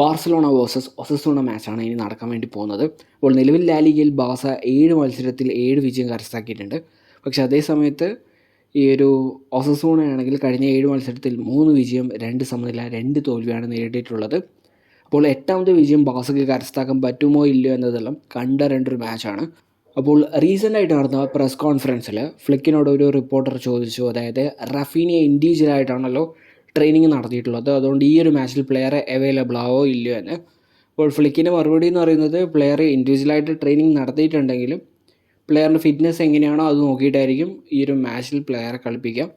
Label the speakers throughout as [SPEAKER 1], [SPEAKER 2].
[SPEAKER 1] Barcelona versus ഒസസോണ മാച്ചാണ് ഇനി നടക്കാൻ വേണ്ടി പോകുന്നത്. അപ്പോൾ നിലവിൽ ലാലിഗയിൽ ബാസ ഏഴ് മത്സരത്തിൽ ഏഴ് വിജയം കരസ്ഥാക്കിയിട്ടുണ്ട് പക്ഷെ അതേ സമയത്ത് ഈ ഒരു ഒസസോണയാണെങ്കിൽ കഴിഞ്ഞ ഏഴ് മത്സരത്തിൽ മൂന്ന് വിജയം രണ്ട് സമനില രണ്ട് തോൽവിയാണ് നേരിട്ടിട്ടുള്ളത്. അപ്പോൾ എട്ടാമത്തെ വിജയം ബാസയ്ക്ക് കരസ്ഥാക്കാൻ പറ്റുമോ ഇല്ലയോ എന്നതെല്ലാം കണ്ടറിയേണ്ട മാച്ചാണ്. അപ്പോൾ റീസെന്റായിട്ട് നടന്ന പ്രസ് കോൺഫറൻസിൽ ഫ്ലിക്കിനോട് ഒരു റിപ്പോർട്ടർ ചോദിച്ചു. അതായത് റഫീനിയ ഇൻഡിവിജ്വൽ ആയിട്ടാണല്ലോ ട്രെയിനിങ് നടത്തിയിട്ടുള്ളത്. അതുകൊണ്ട് ഈ ഒരു മാച്ചിൽ പ്ലെയർ അവൈലബിൾ ആവോ ഇല്ലയോ എന്ന് അപ്പോൾ ഫ്ലിക്കിന്റെ മറുപടി എന്ന് പറയുന്നത് പ്ലെയർ ഇൻഡിവിജ്വലായിട്ട് ട്രെയിനിങ് നടത്തിയിട്ടുണ്ടെങ്കിലും പ്ലെയറിന്റെ ഫിറ്റ്നസ് എങ്ങനെയാണോ അത് നോക്കിയിട്ടായിരിക്കും ഈ ഒരു മാച്ചിൽ പ്ലെയറെ കളിപ്പിക്കാം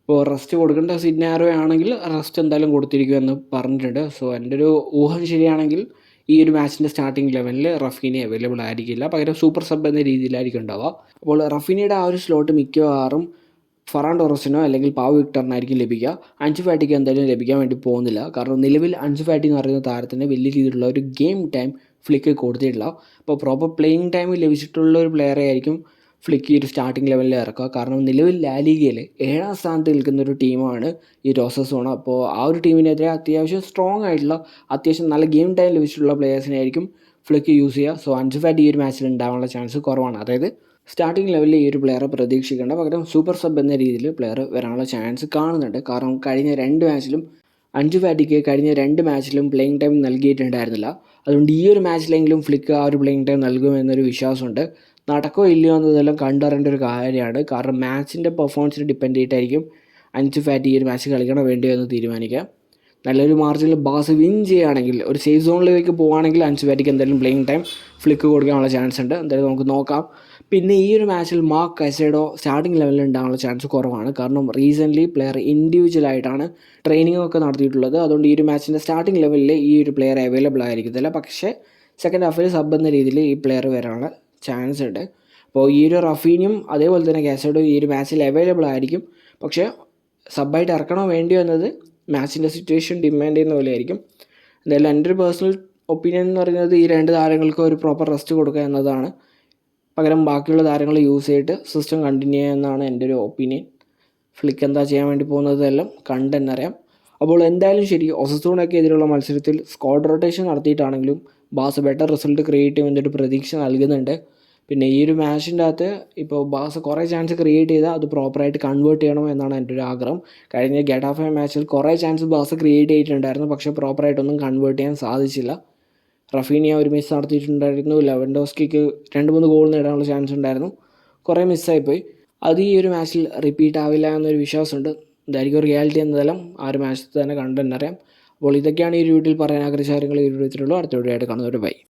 [SPEAKER 1] ഇപ്പോൾ റെസ്റ്റ് കൊടുക്കേണ്ട സിനാരോ ആണെങ്കിൽ റെസ്റ്റ് എന്തായാലും കൊടുത്തിരിക്കുമെന്ന് പറഞ്ഞിട്ടുണ്ട്. സോ എന്റെ ഒരു ഊഹം ശരിയാണെങ്കിൽ ഈ ഒരു മാച്ചിന്റെ സ്റ്റാർട്ടിംഗ് ലെവലിൽ റഫീനി അവൈലബിൾ ആയിരിക്കില്ല. പകരം സൂപ്പർ സബ് എന്ന രീതിയിലായിരിക്കും ഉണ്ടാവുക. അപ്പോൾ റഫീനിയുടെ ആ ഒരു സ്ലോട്ട് മിക്കവാറും ഫറാൻ ടോറസിനോ അല്ലെങ്കിൽ പാവ് വിക്ടറിനായിരിക്കും ലഭിക്കുക. അഞ്ച് ഫാറ്റിക്ക് എന്തായാലും ലഭിക്കാൻ വേണ്ടി പോകുന്നില്ല. കാരണം നിലവിൽ അഞ്ച് ഫാറ്റി എന്ന് പറയുന്ന താരത്തിന് വലിയ രീതിയിലുള്ള ഒരു ഗെയിം ടൈം ഫ്ലിക്ക് കൊടുത്തിട്ടില്ല. അപ്പോൾ പ്രോപ്പർ പ്ലേയിങ് ടൈം ലഭിച്ചിട്ടുള്ള ഒരു പ്ലെയറെ ആയിരിക്കും ഫ്ലിക്ക് ഒരു സ്റ്റാർട്ടിംഗ് ലെവലിൽ ഇറക്കുക. കാരണം നിലവിൽ ലാലിഗയിൽ ഏഴാം സ്ഥാനത്ത് നിൽക്കുന്ന ഒരു ടീമാണ് ഈ റോസസോണ അപ്പോൾ ആ ഒരു ടീമിനെതിരെ അത്യാവശ്യം സ്ട്രോങ് ആയിട്ടുള്ള അത്യാവശ്യം നല്ല ഗെയിം ടൈം ലഭിച്ചിട്ടുള്ള പ്ലെയേഴ്സിനായിരിക്കും ഫ്ലിക്ക് യൂസ് ചെയ്യുക സോ അഞ്ച് ഫാറ്റ് ഈ ഒരു മാച്ചിൽ ഉണ്ടാവാനുള്ള ചാൻസ് കുറവാണ്. അതായത് സ്റ്റാർട്ടിംഗ് ലെവലിൽ ഈ ഒരു പ്ലെയറെ പ്രതീക്ഷിക്കേണ്ട പകരം സൂപ്പർ സബ് എന്ന രീതിയിൽ പ്ലെയർ വരാനുള്ള ചാൻസ് കാണുന്നുണ്ട്. കാരണം കഴിഞ്ഞ രണ്ട് മാച്ചിലും അഞ്ച് ഫാറ്റിക്ക് കഴിഞ്ഞ രണ്ട് മാച്ചിലും പ്ലേയിങ് ടൈം നൽകിയിട്ടുണ്ടായിരുന്നില്ല. അതുകൊണ്ട് ഈ ഒരു മാച്ചിലെങ്കിലും ഫ്ലിക്ക് ആ ഒരു പ്ലേയിങ് ടൈം നൽകുമെന്നൊരു വിശ്വാസമുണ്ട്. നടക്കോ ഇല്ലയോ എന്നതെല്ലാം കണ്ടറിയേണ്ട ഒരു കാര്യമാണ്. കാരണം മാച്ചിന്റെ പെർഫോമൻസിനെ ഡിപ്പെൻഡ് ചെയ്തിട്ടായിരിക്കും അഞ്ച് ഫാറ്റ് ഈ ഒരു മാച്ച് കളിക്കണോ വേണ്ടിയോ എന്ന് തീരുമാനിക്കാം. നല്ലൊരു മാർജിനിൽ ബാസ് വിൻ ചെയ്യുകയാണെങ്കിൽ ഒരു സേഫ് സോണിലേക്ക് പോവുകയാണെങ്കിൽ അഞ്ച് ബാറ്റിക്ക് എന്തായാലും പ്ലേയിങ് ടൈം ഫ്ലിക്ക് കൊടുക്കാനുള്ള ചാൻസ് ഉണ്ട്. എന്തായാലും നമുക്ക് നോക്കാം. പിന്നെ ഈ ഒരു മാച്ചിൽ മാർക്ക് കസേഡോ സ്റ്റാർട്ടിംഗ് ലെവലിൽ ഉണ്ടാകാനുള്ള ചാൻസ് കുറവാണ്. കാരണം റീസെന്റ്ലി പ്ലെയർ ഇൻഡിവിജ്വലായിട്ടാണ് ട്രെയിനിങ് ഒക്കെ നടത്തിയിട്ടുള്ളത്. അതുകൊണ്ട് ഈ ഒരു മാച്ചിന്റെ സ്റ്റാർട്ടിംഗ് ലെവലിൽ ഈ ഒരു പ്ലെയർ അവൈലബിൾ ആയിരിക്കത്തില്ല. പക്ഷേ സെക്കൻഡ് ഹാഫിൽ സബ് എന്ന രീതിയിൽ ഈ പ്ലെയർ വരാനുള്ള ചാൻസ് ഉണ്ട്. അപ്പോൾ ഈ ഒരു റഫീനും അതേപോലെ തന്നെ കാസഡോ ഈ ഒരു മാച്ചിൽ അവൈലബിൾ ആയിരിക്കും. പക്ഷേ സബായിട്ട് ഇറക്കണോ വേണ്ടിയോ എന്നത് മാച്ചിന്റെ സിറ്റുവേഷൻ ഡിമാൻഡ് ചെയ്യുന്ന പോലെ ആയിരിക്കും എന്തായാലും എന്റെ ഒരു പേഴ്സണൽ ഒപ്പീനിയൻ എന്ന് പറയുന്നത് ഈ രണ്ട് താരങ്ങൾക്ക് ഒരു പ്രോപ്പർ റെസ്റ്റ് കൊടുക്കുക എന്നതാണ്. പകരം ബാക്കിയുള്ള താരങ്ങൾ യൂസ് ചെയ്തിട്ട് സിസ്റ്റം കണ്ടിന്യൂ ചെയ്യുന്നതാണ് എന്റെ ഒരു ഒപ്പീനിയൻ ഫ്ലിക്ക് എന്താ ചെയ്യാൻ വേണ്ടി പോകുന്നതെല്ലാം കണ്ടെന്നറിയാം അപ്പോൾ എന്തായാലും ശരി ഒസസൂണൊക്കെ എതിരെയുള്ള മത്സരത്തിൽ സ്ക്വാഡ് റൊട്ടേഷൻ നടത്തിയിട്ടാണെങ്കിലും ബാസ് ബെറ്റർ റിസൾട്ട് ക്രിയേറ്റ് ചെയ്യുമെന്നൊരു പ്രതീക്ഷ നൽകുന്നുണ്ട്. പിന്നെ ഈ ഒരു മാച്ചിന്റെ അകത്ത് ഇപ്പോൾ ബാസ് കുറേ ചാൻസ് ക്രിയേറ്റ് ചെയ്താൽ അത് പ്രോപ്പറായിട്ട് കൺവേർട്ട് ചെയ്യണം എന്നാണ് എന്റെ ഒരു ആഗ്രഹം. കഴിഞ്ഞ ഗെറ്റ് ഓഫ് എ മാച്ചിൽ കുറേ ചാൻസ് ബാസ് ക്രിയേറ്റ് ചെയ്തിട്ടുണ്ടായിരുന്നു പക്ഷേ പ്രോപ്പറായിട്ടൊന്നും കൺവേർട്ട് ചെയ്യാൻ സാധിച്ചില്ല. റഫീനിയ ഒരു മിസ് നടത്തിയിട്ടുണ്ടായിരുന്നു ലെവൻഡോസ്കിക്ക് രണ്ട് മൂന്ന് ഗോൾ നേടാനുള്ള ചാൻസ് ഉണ്ടായിരുന്നു. കുറേ മിസ്സായിപ്പോയി അത് ഈ ഒരു മാച്ചിൽ റിപ്പീറ്റ് ആവില്ല എന്നൊരു വിശ്വാസമുണ്ട്. ഇതായിരിക്കും റിയാലിറ്റി എന്നതെല്ലാം ആ ഒരു മാച്ചിൽ തന്നെ കണ്ടെന്നറിയാം അപ്പോൾ ഇതൊക്കെയാണ് ഈ വീട്ടിൽ പറയാൻ ആഗ്രഹിച്ച കാര്യങ്ങൾ ഈ വീട്ടിലുള്ളൂ അടുത്ത വീഡിയോ ആയിട്ട് കാണുന്നവർ ബൈ.